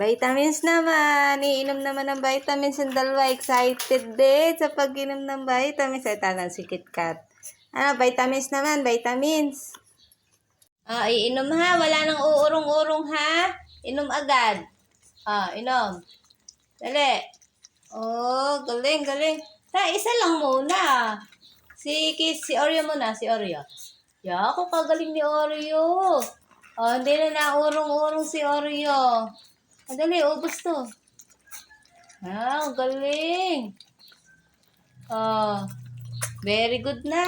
Vitamins naman. Iinom naman ng vitamins yung dalawa. Excited din sa pag-inom ng vitamins. Ay, tanang si KitKat. Ano, vitamins naman, vitamins. Ah, iinom ha. Wala nang uurong-urong ha. Inom agad. Ah, inom. Dali. Oh, galing, galing. Ta, isa lang muna. Si Kiss, si Oreo muna, si Oreo. Ya, ako kagaling ni Oreo. Oh, hindi na naurong-urong si Oreo. Madali, ubos to. Ah, galing. Oh, very good na.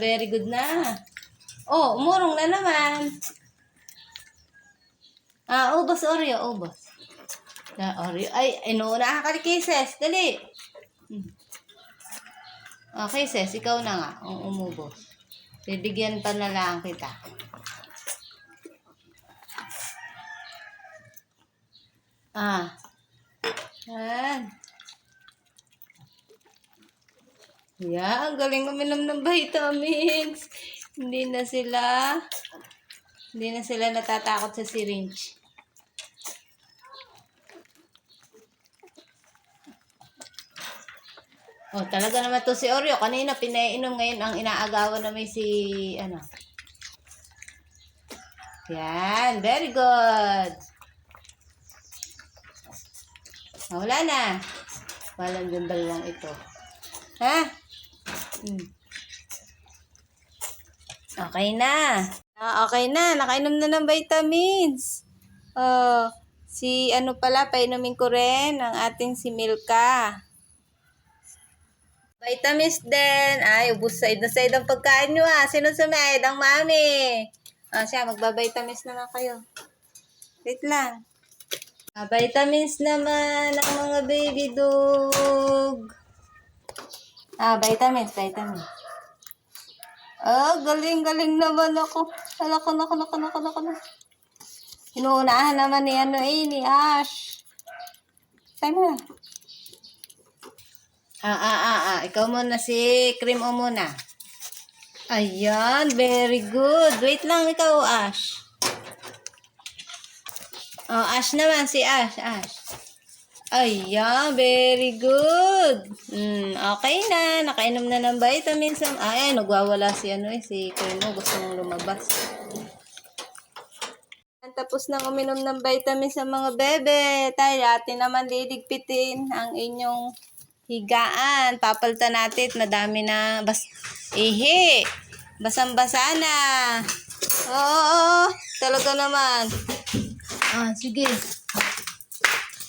Very good na. Oh, umurong na naman. Ah, ubos Oreo, ubos. Na Oreo. Ay, inuuna ka kay Kisses. Dali. Hmm. Okay, Ses, ikaw na nga ang umubos. Bibigyan pa na lang kita. Ah. Yan. Yeah, ang galing uminom ng vitamins. Hindi na sila, hindi na sila natatakot sa syringe. Oh, talaga naman to si Oreo. Kanina pinainom ngayon ang inaagawan na may si ano. Yan, very good. Ah, wala na. Walang yung dalawang ito. Ha? Hmm. Okay na. Ah, okay na. Nakainom na ng vitamins. Oh, si ano pala, painumin ko rin ang ating si Milka. Vitamins din. Ay, ubus side na side ang pagkain nyo ah. Sino sumaid? Ang mami. Ah, siya, magba-vitamins naman kayo. Wait lang. Ah, vitamins naman ang mga baby dog. Ah, vitamins, vitamins. Ah, galing-galing naman ako. Alako, nako, nako, nako, nako, nako. Inuunahan naman ni ano eh, ni Ash. Tayo na. Ah, ah, ah, ah. Ikaw muna si Cream o muna. Ayan, very good. Wait lang ikaw, Ash. Oh, Ash naman, si Ash, Ash. Ayan, very good. Hmm, okay na. Nakainom na ng vitamins. ang- Ay, nagwawala si ano eh, si Cream o. Gusto mong lumabas. Tapos nang uminom ng vitamins sa mga bebe. Tayo, atin naman didigpitin ang inyong higaan. Papalitan natin. Madami na bas ihi. Basang-basa na. Oo, oo. talaga naman. Ah, sige.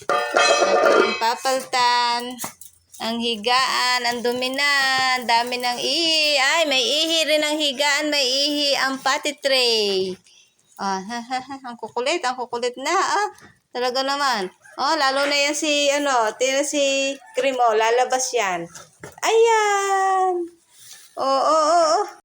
Atin papalitan. Ang higaan, ang dumi na, ang dami ng ihi. Ay, may ihi rin ang higaan, may ihi ang pati tray. Ah, ha, ha, ha, ang kukulit, ang kukulit na, ah. Talaga naman. Oh, lalo na yan si, ano, tira si Cream, oh, lalabas yan. Ayan. Oo, oo, oo.